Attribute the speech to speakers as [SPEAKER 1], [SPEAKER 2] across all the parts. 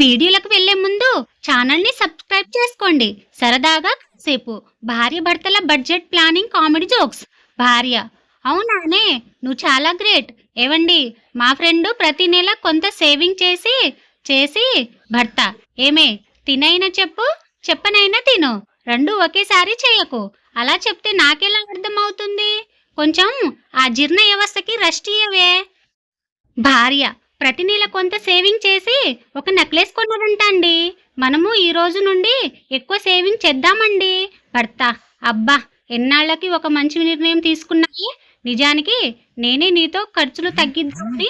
[SPEAKER 1] వీడియోలకు వెళ్ళే ముందు ఛానల్ని సబ్స్క్రైబ్ చేసుకోండి. సరదాగా సేపు భార్య భర్తల బడ్జెట్ ప్లానింగ్ కామెడీ జోక్స్. భార్య అవునానే నువ్వు చాలా గ్రేట్. ఏవండి? మా ఫ్రెండ్ ప్రతి నెల కొంత సేవింగ్ చేసి చేసి భర్త ఏమే? తినైనా చెప్పు చెప్పనైనా తిను. రెండు ఒకేసారి చేయకు. అలా చెప్తే నాకెలా అర్థమవుతుంది? కొంచెం ఆ జీర్ణ వ్యవస్థకి రెస్ట్ ఇయ్యవే. భార్య ప్రతి నెల కొంత సేవింగ్ చేసి ఒక నెక్లెస్ కొన్నాడంట అండి మనము ఈ రోజు నుండి ఎక్కువ సేవింగ్ చేద్దామండి. భర్త అబ్బా ఎన్నాళ్ళకి ఒక మంచి నిర్ణయం తీసుకున్నాయి? నిజానికి నేనే నీతో ఖర్చులు తగ్గిద్దామని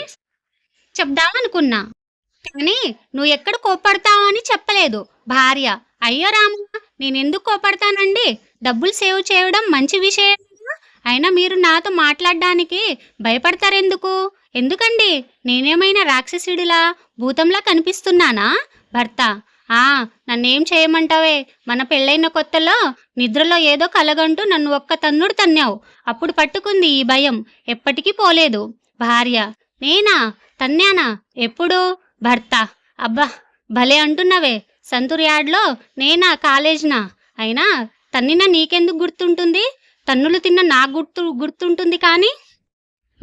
[SPEAKER 1] చెప్దామనుకున్నా. కానీ నువ్వు ఎక్కడ కోపడతావు అని చెప్పలేదు. భార్య అయ్యో రామ నేనెందుకు కోపడతానండి డబ్బులు సేవ్ చేయడం మంచి విషయం అయినా మీరు నాతో మాట్లాడడానికి భయపడతారెందుకు? ఎందుకండి? నేనేమైనా రాక్షసుడిలా భూతంలా కనిపిస్తున్నానా? భర్త ఆ నన్నేం చేయమంటావే? మన పెళ్ళైన కొత్తలో నిద్రలో ఏదో కలగంటూ నన్ను ఒక్క తన్నుడు తన్నావు. అప్పుడు పట్టుకుంది ఈ భయం ఎప్పటికీ పోలేదు. భార్య నేనా? తన్నానా? ఎప్పుడు? భర్త అబ్బా భలే అంటున్నావే. సంతూర్ యార్డ్లో నేనా? కాలేజ్నా? అయినా తన్నిన నీకెందుకు గుర్తుంటుంది? తన్నులు తిన్న నాకు గుర్తు గుర్తుంటుంది కానీ?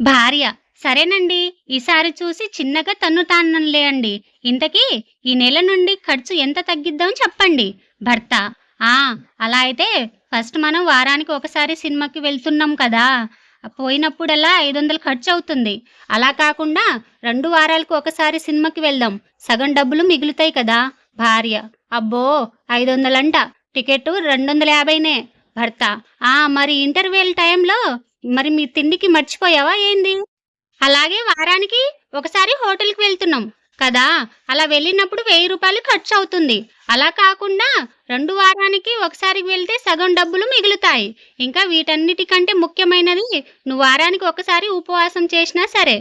[SPEAKER 1] భార్య సరేనండి ఈసారి చూసి చిన్నగా తన్నుతానలే అండి. ఇంతకీ ఈ నెల నుండి ఖర్చు ఎంత తగ్గిద్దాం చెప్పండి. భర్త. ఆ అలా అయితే ఫస్ట్ మనం వారానికి ఒకసారి సినిమాకి వెళ్తున్నాం కదా. పోయినప్పుడల్లా ఐదు వందలు ఖర్చు అవుతుంది అలా కాకుండా రెండు వారాలకు ఒకసారి సినిమాకి వెళ్దాం. సగం డబ్బులు మిగులుతాయి కదా. భార్య. అబ్బో ఐదు వందలంట టికెట్ రెండు వందల యాభైనే భర్త. ఆ మరి ఇంటర్వెల్ టైంలో మరి మీ తిండికి మర్చిపోయావా ఏంది? అలాగే వారానికి ఒకసారి హోటల్కి వెళ్తున్నాం. కదా? అలా వెళ్ళినప్పుడు వెయ్యి రూపాయలు ఖర్చు అవుతుంది. అలా కాకుండా రెండు వారానికి ఒకసారి వెళ్తే సగం డబ్బులు మిగులుతాయి. ఇంకా వీటన్నిటికంటే ముఖ్యమైనది నువ్వు వారానికి ఒకసారి ఉపవాసం చేసినా సరే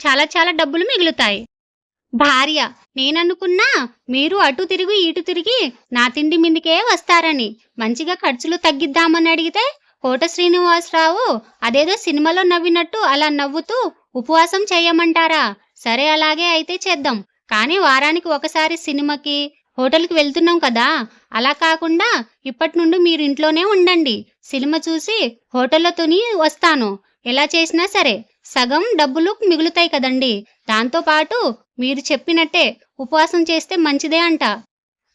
[SPEAKER 1] చాలా చాలా డబ్బులు మిగులుతాయి. భార్య నేననుకున్నా మీరు అటు తిరిగి ఇటు తిరిగి నా తిండి మీదకే వస్తారని. మంచిగా ఖర్చులు తగ్గిద్దామని అడిగితే కోట శ్రీనివాసరావు అదేదో సినిమాలో నవ్వినట్టు అలా నవ్వుతూ ఉపవాసం చేయమంటారా? సరే అలాగే అయితే చేద్దాం. కానీ వారానికి ఒకసారి సినిమాకి హోటల్కి వెళ్తున్నాం కదా? అలా కాకుండా ఇప్పటి నుండి మీరు ఇంట్లోనే ఉండండి. సినిమా చూసి హోటల్లో తుని వస్తాను. ఎలా చేసినా సరే సగం డబ్బులు మిగులుతాయి కదండి. దాంతోపాటు మీరు చెప్పినట్టే ఉపవాసం చేస్తే మంచిదే అంట.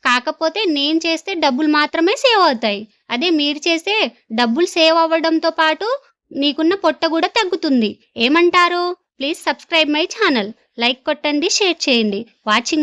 [SPEAKER 1] కాకపోతే నేను చేస్తే డబ్బులు మాత్రమే సేవ్ అవుతాయి. అదే మీరు చేస్తే డబ్బులు సేవ్ అవ్వడంతో పాటు నీకున్న పొట్ట కూడా తగ్గుతుంది. ఏమంటారు? Please subscribe my channel. Like కొట్టండి షేర్ చేయండి. వాచింగ్